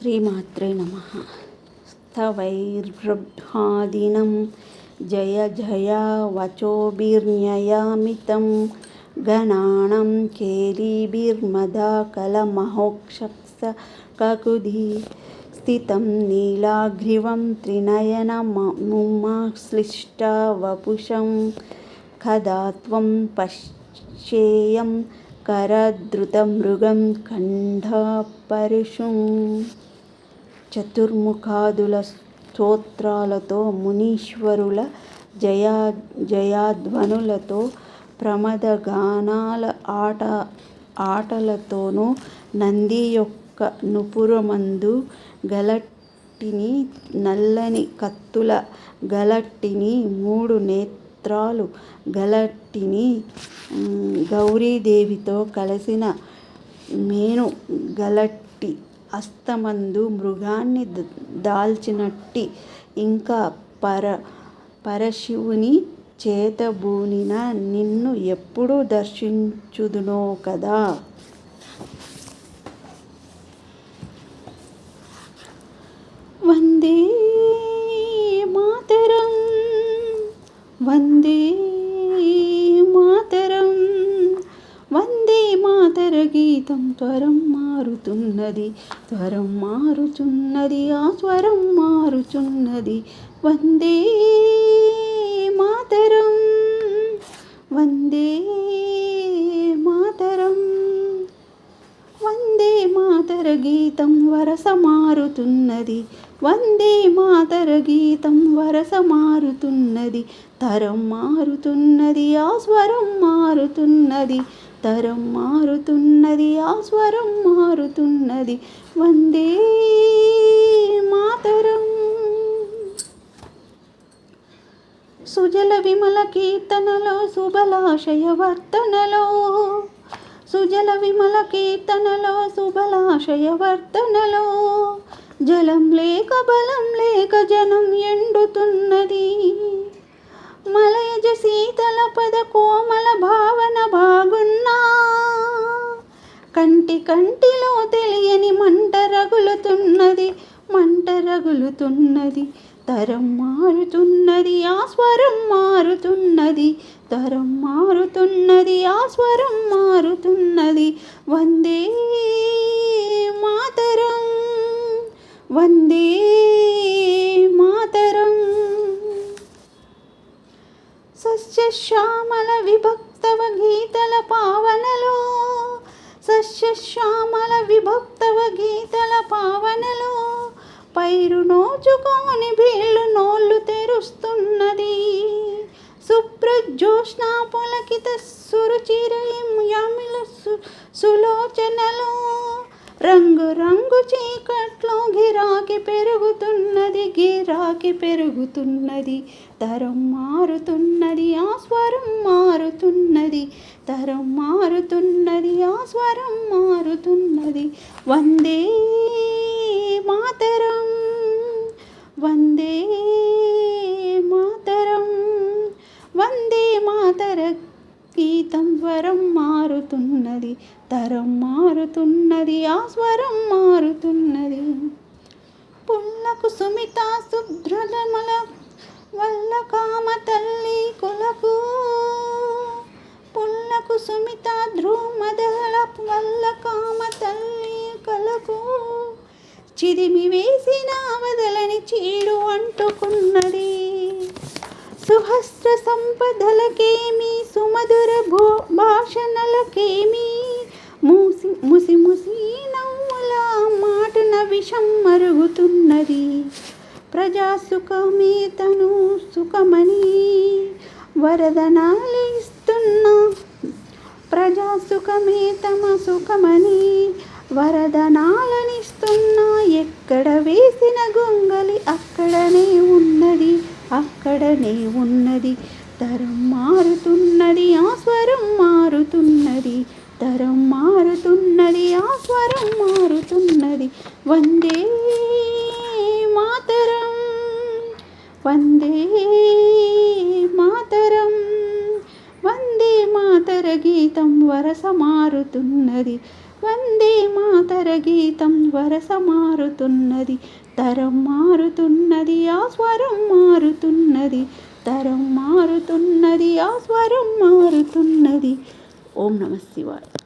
శ్రీమాత్రే నమ. స్తవైర్బ్రహ్మాదినం జయ జయ వచోభిర్న్యయామితం గణాణం కేలీభిర్మదాకలమహోక్షక్స కకుధీ స్థితం నీలాగ్రీవం త్రినయనముమాశ్లిష్టవపుషం కదా త్వం పశ్చేయం కరద్రుతమృగం ఖండాపరుషుం చతుర్ముఖాదుల స్తోత్రాలతో మునీశ్వరుల జయా జయాధ్వనులతో ప్రమదగానాల ఆట ఆటలతోనూ నంది యొక్క నుపురమందు గలట్టిని నల్లని కత్తుల గలట్టిని మూడు నేత్రాలు గలట్టిని గౌరీదేవితో కలిసిన మేను గలట్టి హస్తమందు మృగాన్ని దాల్చినట్టి ఇంకా పర పరశివుని చేతబూనిన నిన్ను ఎప్పుడు దర్శించుదునో కదా. వందే జీవితం త్వరం మారుతున్నది త్వరం మారుచున్నది ఆ స్వరం మారుచున్నది. వందే మాతరం వందే మాతరం వందే మాతర గీతం వరస మారుతున్నది. వందే మాతర గీతం వరస మారుతున్నది తరం మారుతున్నది ఆ స్వరం మారుతున్నది తరం మారుతున్నది ఆ స్వరం మారుతున్నది. వందే మాతరం. సుజల విమల కీర్తనలో శుభలాశయ వర్తనలో సుజల విమల కీర్తనలో శుభలాశయ వర్తనలో జలం లేక బలం లేక జనం ఎండుతున్నది. మలయజ శీతల పద కోమల భావన బాగున్నా. కంటి కంటిలో తెలియని మంట రగులుతున్నది మంట రగులుతున్నది. తరం మారుతున్నది ఆ స్వరం మారుతున్నది. తరం మారుతున్నది ఆ స్వరం మారుతున్నది. వందే మాతరం. వందే మాతరం. సస్యశ్యామల విభక్తవ గీతల పావనలో సస్యశ్యామల విభక్తవ గీతల పావనలో పైరు నోచుకొని బీళ్ళు నోళ్ళు తెరుస్తున్నది. సుప్రజ్యోష్ణ పులకిత సు సులోచనలో. రంగు రంగు చీకట్లో గిరాకి పెరుగుతున్నది గిరాకి పెరుగుతున్నది. తరం మారుతున్నది ఆ స్వరం మారుతున్నది. తరం మారుతున్నది ఆ స్వరం మారుతున్నది. వందే మాతరం వందే మాతరం వందే మాతర గీతం స్వరం మారుతున్నది తరం మారుతున్నది ఆ స్వరం మారుతున్నది. పుల్లకు సుమిత శుభ్రమల వల్ల కామ తల్లి కులకు. పుల్లకు సుమిత ధ్రుమదల వల్ల కామ తల్లి కలకు. చిదిమి వేసిన వదలని చీడు అంటుకున్నది. సుహస్ర సంపదలకేమి సుమధుర భో భాషణలకేమి? మూసి ముసి ముసి నవ్వుల మాటన విషం మరుగుతున్నది. ప్రజాసుఖమే తను సుఖమని. వరదనాలిస్తున్న ప్రజాసుఖమే తమ సుఖమని. వరదనాలనిస్తున్నా ఎక్కడ వేసిన గొంగలి అక్కడనే ఉన్నది. అక్కడనే ఉన్నది? తరం మారుతున్నది ఆ స్వరం మారుతున్నది. తరం మారుతున్నది ఆ స్వరం మారుతున్నది. వందే మాతరం వందే మాతరం వందే మాతర గీతం వరస మారుతున్నది. వందే మాతర గీతం వరస మారుతున్నది. తరం మారుతున్నది ఆ స్వరం మారుతున్నది. తరం మారుతున్నది ఆ స్వరం మారుతున్నది. ఓం నమ శివాయ.